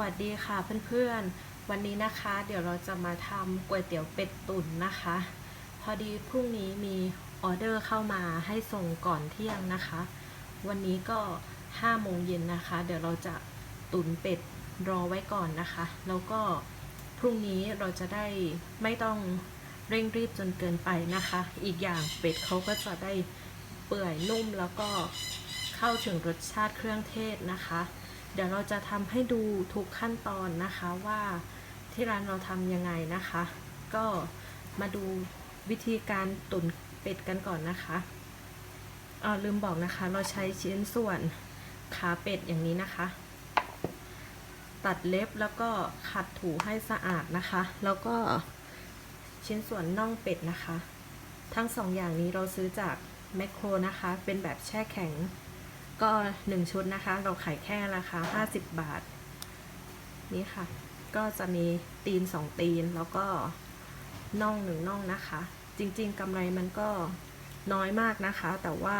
วัสดีค่ะเพื่อนๆ วันนี้นะคะ เดี๋ยวเราจะมาทำก๋วยเตี๋ยวเป็ดตุ๋นนะคะ พอดีพรุ่งนี้มีออเดอร์เข้ามาให้ส่งก่อนเที่ยงนะคะ วันนี้ก็5โมงเย็นนะคะ เดี๋ยวเราจะตุ๋นเป็ดรอไว้ก่อนนะคะ แล้วก็พรุ่งนี้เราจะได้ไม่ต้องเร่งรีบจนเกินไปนะคะ อีกอย่างเป็ดเขาก็จะได้เปื่อยนุ่มแล้วก็เข้าถึงรสชาติเครื่องเทศนะคะ เดี๋ยวเราจะทำให้ดูทุกขั้นตอนนะคะว่าที่ร้านเราทำยังไงนะคะ ก็มาดูวิธีการตุ๋นเป็ดกันก่อนนะคะอ่าลืมบอกนะคะ เราใช้ชิ้นส่วนขาเป็ดอย่างนี้นะคะ ตัดเล็บแล้วก็ขัดถูให้สะอาดนะคะ แล้วก็ชิ้นส่วนน่องเป็ดนะคะ ทั้งสองอย่างนี้เราซื้อจากแมคโครนะคะ เป็นแบบแช่แข็ง ก็ 1 ชุดนะคะ เราขายแค่ราคา 50 บาท นี่ค่ะ ก็จะมีตีน 2 ตีนแล้วก็น่องหนึ่งน่องนะคะ จริงๆกำไรมันก็น้อยมากนะคะ แต่ว่า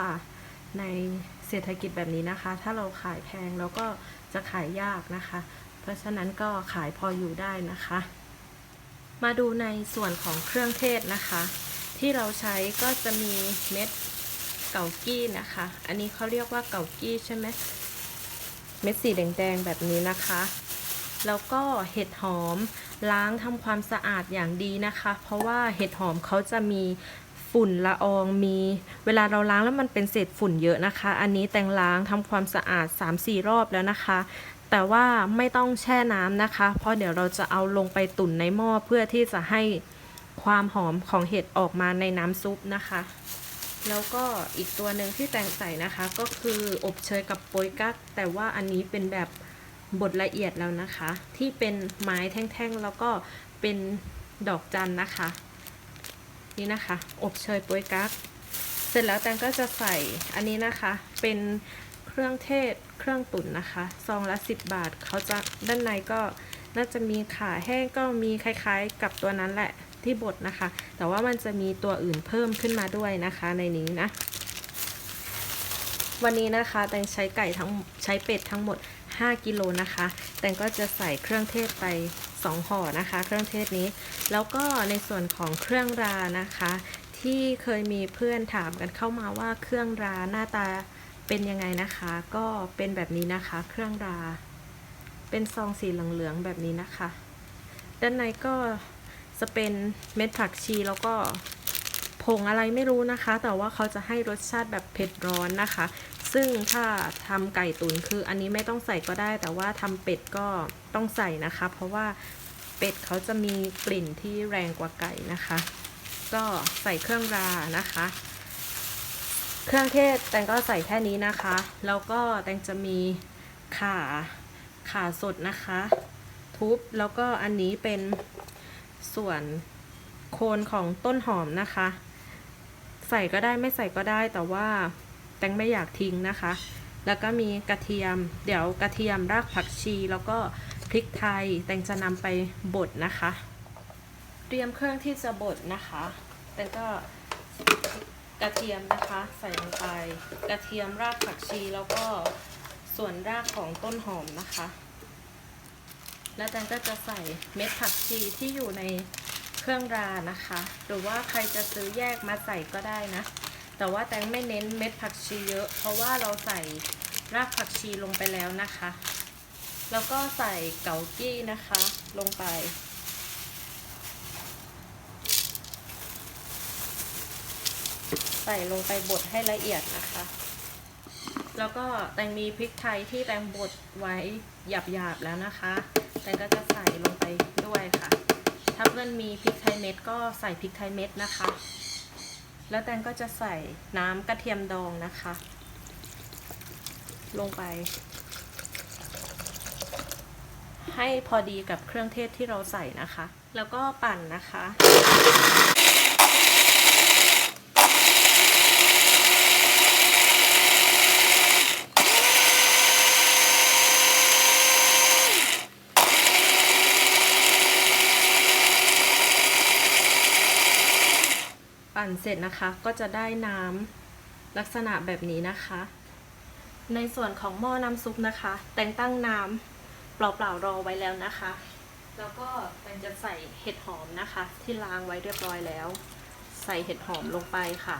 ในเศรษฐกิจแบบนี้นะคะ ถ้าเราขายแพงเราก็จะขายยากนะคะ เพราะฉะนั้นก็ขายพออยู่ได้นะคะ มาดูในส่วนของเครื่องเทศนะคะ ที่เราใช้ก็จะมีเม็ด เก่ากี้นะคะ อันนี้เขาเรียกว่าเก่ากี้ใช่ไหมเม็ดสีแดงๆแบบนี้นะคะ แล้วก็เห็ดหอมล้างทำความสะอาดอย่างดีนะคะ เพราะว่าเห็ดหอมเขาจะมีฝุ่นละอองมี เวลาเราล้างแล้วมันเป็นเศษฝุ่นเยอะนะคะ อันนี้แต่งล้างทำความสะอาด 3-4 รอบแล้วนะคะ แต่ว่าไม่ต้องแช่น้ำนะคะ เพราะเดี๋ยวเราจะเอาลงไปตุ๋นในหม้อเพื่อที่จะให้ความหอมของเห็ดออกมาในน้ำซุปนะคะ แล้วก็อีกตัวหนึ่งที่แต่งใส่นะคะก็คืออบเชยกับโป๊ยกั๊กแต่ว่าอันนี้เป็นแบบบดละเอียดแล้วนะคะ ที่เป็นไม้แท่งๆ แล้วก็เป็นดอกจันนะคะ นี่นะคะ อบเชยโป๊ยกั๊กเสร็จแล้วแตงก็จะใส่อันนี้นะคะ เป็นเครื่องเทศเครื่องตุ๋นนะคะซองละ 10 บาทเขาจะด้านในก็น่าจะมีขาแห้งก็มีคล้ายๆ กับตัวนั้นแหละ ที่บดนะคะ แต่ว่ามันจะมีตัวอื่นเพิ่มขึ้นมาด้วยนะคะในนี้นะ วันนี้นะคะแตงใช้ไก่ทั้งใช้เป็ดทั้งหมด 5 กิโลนะคะ แตงก็จะใส่เครื่องเทศไป2ห่อนะคะ เครื่องเทศนี้ แล้วก็ในส่วนของเครื่องรานะคะ ที่เคยมีเพื่อนถามกันเข้ามาว่าเครื่องราหน้าตาเป็นยังไงนะคะ ก็เป็นแบบนี้นะคะ เครื่องรา เป็นซองสีเหลืองๆแบบนี้นะคะ ด้านในก็ จะเป็นเม็ดผักชีแล้วก็ผงอะไรไม่รู้นะคะ แต่ว่าเขาจะให้รสชาติแบบเผ็ดร้อนนะคะ ซึ่งถ้าทำไก่ตุ๋นคืออันนี้ไม่ต้องใส่ก็ได้ แต่ว่าทำเป็ดก็ต้องใส่นะคะ เพราะว่าเป็ดเขาจะมีกลิ่นที่แรงกว่าไก่นะคะ ก็ใส่เครื่องรานะคะ เครื่องเทศแตงก็ใส่แค่นี้นะคะ แล้วก็แตงจะมีข่าข่าสดนะคะ ทุบแล้วก็อันนี้เป็น ส่วนโคนของต้นหอมนะคะ ใส่ก็ได้ไม่ใส่ก็ได้แต่ว่าแตงไม่อยากทิ้งนะคะ แล้วก็มีกระเทียม เดี๋ยวกระเทียมรากผักชีแล้วก็พริกไทยแตงจะนำไปบดนะคะ เตรียมเครื่องที่จะบดนะคะแตงก็กระเทียมนะคะใส่ลงไป กระเทียมรากผักชีแล้วก็ส่วนรากของต้นหอมนะคะ แล้วแตงก็จะใส่เม็ดผักชีที่อยู่ในเครื่องรานะคะ หรือว่าใครจะซื้อแยกมาใส่ก็ได้นะ แต่ว่าแตงไม่เน้นเม็ดผักชีเยอะ เพราะว่าเราใส่รากผักชีลงไปแล้วนะคะ แล้วก็ใส่เกากี้นะคะ ลงไป ใส่ลงไปบดให้ละเอียดนะคะ แล้วก็แตงมีพริกไทยที่แตงบดไว้หยาบๆแล้วนะคะ แตงก็จะใส่ลงไปด้วยค่ะ ถ้าเพื่อนมีพริกไทยเม็ดก็ใส่พริกไทยเม็ดนะคะ แล้วแตงก็จะใส่น้ำกระเทียมดองนะคะ ลงไป ให้พอดีกับเครื่องเทศที่เราใส่นะคะ แล้วก็ปั่นนะคะ ปั่นเสร็จนะคะก็จะได้น้ำลักษณะแบบนี้นะคะ ในส่วนของหม้อน้ำซุปนะคะ แต่งตั้งน้ำเปล่าๆรอไว้แล้วนะคะ แล้วก็แตงจะใส่เห็ดหอมนะคะ ที่ล้างไว้เรียบร้อยแล้ว ใส่เห็ดหอมลงไปค่ะ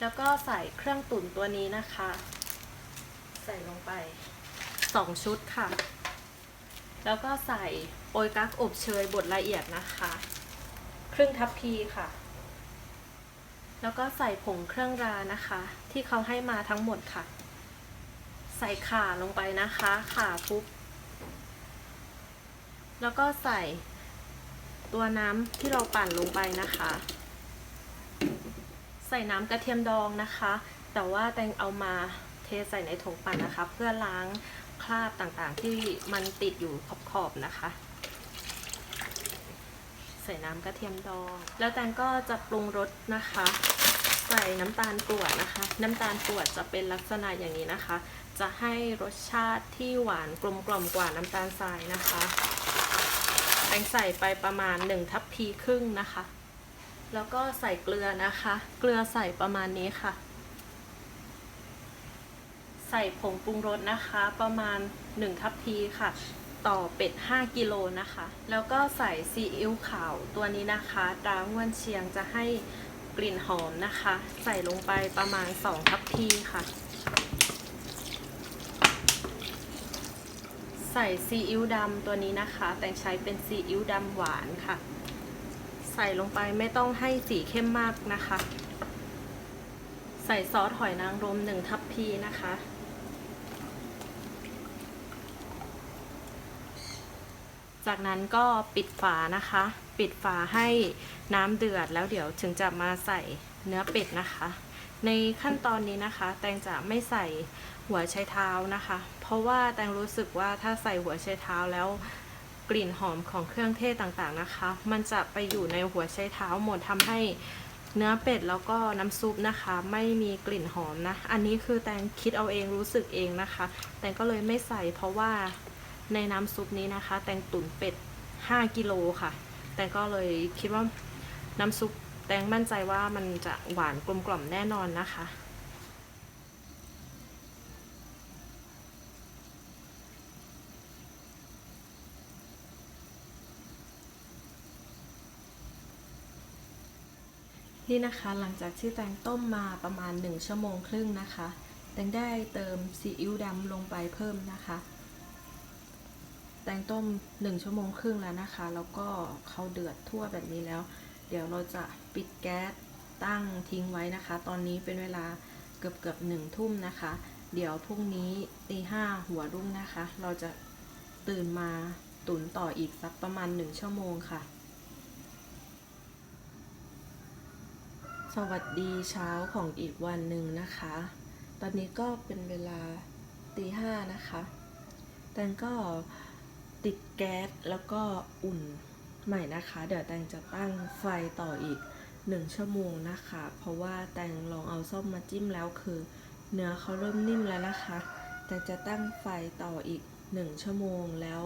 แล้วก็ใส่เครื่องตุ๋นตัวนี้นะคะ ใส่ลงไปสองชุดค่ะ แล้วก็ใส่โปยกั๊กอบเชยบดละเอียดนะคะ ครึ่งทัพพีค่ะ แล้วก็ใส่ผงเครื่องรานะคะ ที่เขาให้มาทั้งหมดค่ะ ใส่ข่าลงไปนะคะข่าปุ๊บแล้วก็ใส่ตัวน้ำที่เราปั่นลงไปนะคะ ใส่น้ำกระเทียมดองนะคะ แต่ว่าแตงเอามาเทใส่ในถุงปั่นนะคะ เพื่อล้างคราบต่างๆที่มันติดอยู่ขอบๆนะคะ ใส่น้ำกระเทียมดอง แล้วแตงก็จะปรุงรสนะคะ ใส่น้ำตาลกรวดนะคะ น้ำตาลกรวดจะเป็นลักษณะอย่างนี้นะคะ จะให้รสชาติที่หวานกลมกล่อมกว่าน้ำตาลทรายนะคะ แตงใส่ไปประมาณ1ทัพพีครึ่งนะคะ แล้วก็ใส่เกลือนะคะ เกลือใส่ประมาณนี้ค่ะ ใส่ผงปรุงรสนะคะประมาณ1ทัพพีค่ะ ต่อเป็ด 5 กิโลนะคะ แล้วก็ใส่ซีอิ๊วขาวตัวนี้นะคะดาง่วนเชียงจะให้กลิ่นหอมนะคะ ใส่ลงไปประมาณ 2 ทัพพีค่ะ ใส่ซีอิ๊วดำตัวนี้นะคะ แต่งใช้เป็นซีอิ๊วดำหวานค่ะ ใส่ลงไปไม่ต้องให้สีเข้มมากนะคะ ใส่ซอสหอยนางรมหนึ่งทัพพีนะคะ จากนั้นก็ปิดฝานะคะ ปิดฝาให้น้ำเดือดแล้วเดี๋ยวถึงจะมาใส่เนื้อเป็ดนะคะ ในขั้นตอนนี้นะคะ แตงจะไม่ใส่หัวไชเท้านะคะ เพราะว่าแตงรู้สึกว่าถ้าใส่หัวไชเท้าแล้วกลิ่นหอมของเครื่องเทศต่างๆนะคะ มันจะไปอยู่ในหัวไชเท้าหมดทำให้เนื้อเป็ดแล้วก็น้ำซุปนะคะ ไม่มีกลิ่นหอมนะ อันนี้คือแตงคิดเอาเองรู้สึกเองนะคะ แตงก็เลยไม่ใส่เพราะว่า ในน้ำซุปนี้นะคะ แตงตุ๋นเป็ด 5 กิโลค่ะ แตงก็เลยคิดว่าน้ำซุปแตงมั่นใจว่ามันจะหวานกลมกล่อมแน่นอนนะคะ นี่นะคะหลังจากที่แตงต้มมาประมาณ 1 ชั่วโมงครึ่งนะคะ แตงได้เติมซีอิ๊วดำลงไปเพิ่มนะคะ แตงต้ม 1 ชั่วโมงครึ่งแล้วนะคะ แล้วก็เขาเดือดทั่วแบบนี้แล้ว เดี๋ยวเราจะปิดแก๊สตั้งทิ้งไว้นะคะ ตอนนี้เป็นเวลาเกือบเกือบหนึ่งทุ่มนะคะ เดี๋ยวพรุ่งนี้ตีห้าหัวรุ่งนะคะ เราจะตื่นมาตุนต่ออีกสักประมาณ 1 ชั่วโมงค่ะ สวัสดีเช้าของอีกวันหนึ่งนะคะ ตอนนี้ก็เป็นเวลาตีห้านะคะ แตงก็ ติดแก๊สแล้วก็อุ่นใหม่นะคะ เดี๋ยวแตงจะตั้งไฟต่ออีกหนึ่งชั่วโมงนะคะ เพราะว่าแตงลองเอาส้มมาจิ้มแล้วคือ เนื้อเขาเริ่มนิ่มแล้วนะคะแต่จะตั้งไฟต่ออีกหนึ่งชั่วโมงแล้ว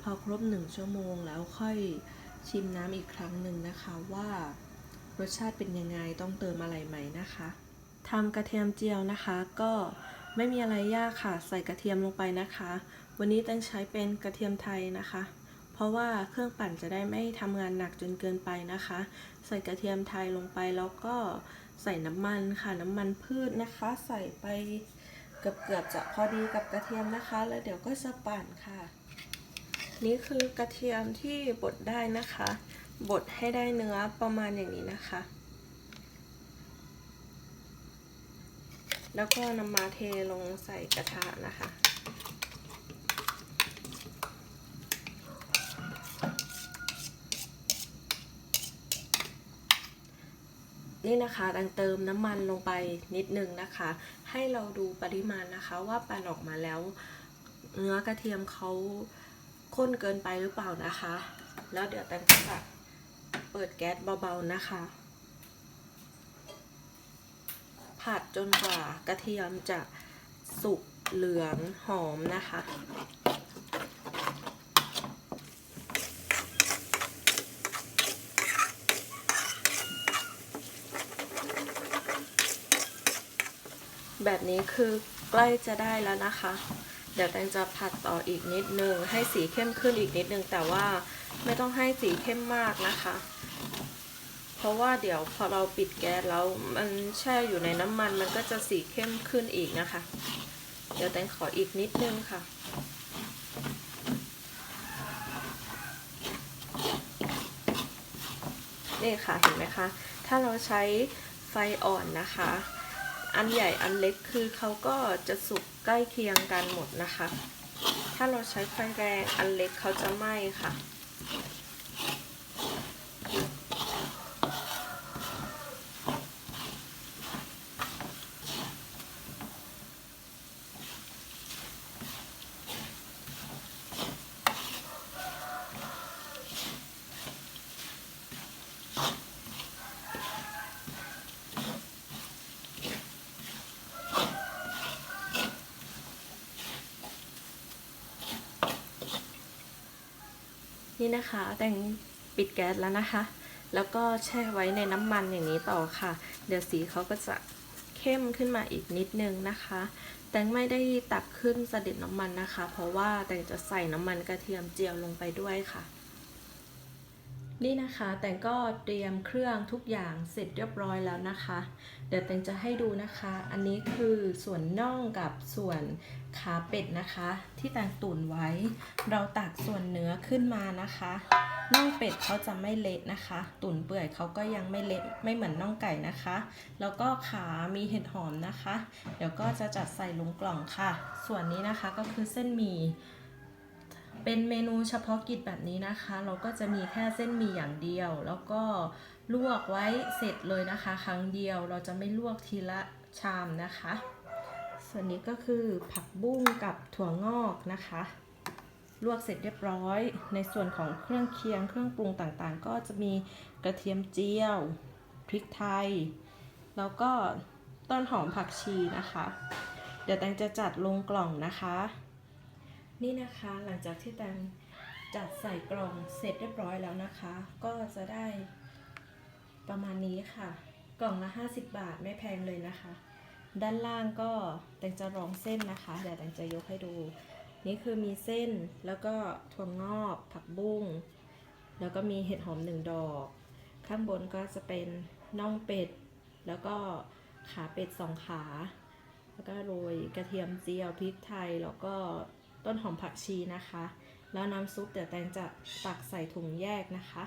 พอครบหนึ่งชั่วโมงแล้วค่อยชิมน้ำอีกครั้งหนึ่งนะคะว่ารสชาติเป็นยังไงต้องเติมอะไรไหมนะคะทำกระเทียมเจียวนะคะ ก็ไม่มีอะไรยากค่ะ ใส่กระเทียมลงไปนะคะ วันนี้แตั้งใช้เป็นกระเทียมไทยนะคะ เพราะว่าเครื่องปั่นจะได้ไม่ทำงานหนักจนเกินไปนะคะ ใส่กระเทียมไทยลงไปแล้วก็ใส่น้ำมันค่ะน้ำมันพืชนะคะ ใส่ไปเกือบเกือบๆจะพอดีกับกระเทียมนะคะ แล้วเดี๋ยวก็จะปั่นค่ะ นี่คือกระเทียมที่บดได้นะคะ บดให้ได้เนื้อประมาณอย่างนี้นะคะ แล้วก็นำมาเทลงใส่กระทะนะคะ นี่นะคะดังเติมน้ำมันลงไปนิดนึงนะคะ ให้เราดูปริมาณนะคะว่าปั่นออกมาแล้ว เนื้อกระเทียมเขาข้นเกินไปหรือเปล่านะคะ แล้วเดี๋ยวแตงก็จะเปิดแก๊สเบาๆนะคะ ผัดจนกว่ากระเทียมจะสุกเหลืองหอมนะคะ แบบนี้คือใกล้จะได้แล้วนะคะ เดี๋ยวแตงจะผัดต่ออีกนิดนึง ให้สีเข้มขึ้นอีกนิดนึง แต่ว่าไม่ต้องให้สีเข้มมากนะคะ เพราะว่าเดี๋ยวพอเราปิดแก๊สแล้วมันแช่อยู่ในน้ำมัน มันก็จะสีเข้มขึ้นอีกนะคะ เดี๋ยวแตงขออีกนิดนึงค่ะนี่ค่ะเห็นไหมคะ ถ้าเราใช้ไฟอ่อนนะคะ อันใหญ่อันเล็กคือเขาก็จะสุกใกล้เคียงกันหมดนะคะ ถ้าเราใช้ไฟแรงอันเล็กเขาจะไหม้ค่ะ นี่นะคะแตงปิดแก๊สแล้วนะคะ แล้วก็แช่ไว้ในน้ำมันอย่างนี้ต่อค่ะ เดี๋ยวสีเขาก็จะเข้มขึ้นมาอีกนิดนึงนะคะ แตงไม่ได้ตักขึ้นเสด็จน้ำมันนะคะ เพราะว่าแตงจะใส่น้ำมันกระเทียมเจียวลงไปด้วยค่ะ นี่นะคะแตงก็เตรียมเครื่องทุกอย่างเสร็จเรียบร้อยแล้วนะคะ เดี๋ยวแตงจะให้ดูนะคะ อันนี้คือส่วนน่องกับส่วนขาเป็ดนะคะ ที่แตงตุ๋นไว้ เราตักส่วนเนื้อขึ้นมานะคะน่องเป็ดเขาจะไม่เละนะคะ ตุ๋นเปื่อยเขาก็ยังไม่เละไม่เหมือนน่องไก่นะคะ แล้วก็ขามีเห็ดหอมนะคะ เดี๋ยวก็จะจัดใส่ลงกล่องค่ะ ส่วนนี้นะคะก็คือเส้นหมี่ เป็นเมนูเฉพาะกิจแบบนี้นะคะ เราก็จะมีแค่เส้นหมี่อย่างเดียว แล้วก็ลวกไว้เสร็จเลยนะคะ ครั้งเดียวเราจะไม่ลวกทีละชามนะคะ ส่วนนี้ก็คือผักบุ้งกับถั่วงอกนะคะ ลวกเสร็จเรียบร้อย ในส่วนของเครื่องเคียงเครื่องปรุงต่างๆ ก็จะมีกระเทียมเจียวพริกไทย แล้วก็ต้นหอมผักชีนะคะ เดี๋ยวแตงจะจัดลงกล่องนะคะ นี่นะคะหลังจากที่แตงจัดใส่กล่องเสร็จเรียบร้อยแล้วนะคะ ก็จะได้ประมาณนี้ค่ะ กล่องละ 50 บาทไม่แพงเลยนะคะ ด้านล่างก็แตงจะรองเส้นนะคะเดี๋ยวแตงจะยกให้ดู นี่คือมีเส้นแล้วก็ถั่วงอกผักบุ้งแล้วก็มีเห็ดหอมหนึ่งดอก ข้างบนก็จะเป็นน่องเป็ด แล้วก็ขาเป็ดสองขา แล้วก็โรยกระเทียมเจียวพริกไทยแล้วก็ ต้นหอมผักชีนะคะ แล้วน้ำซุปเดี๋ยวแตงจะตักใส่ถุงแยกนะคะ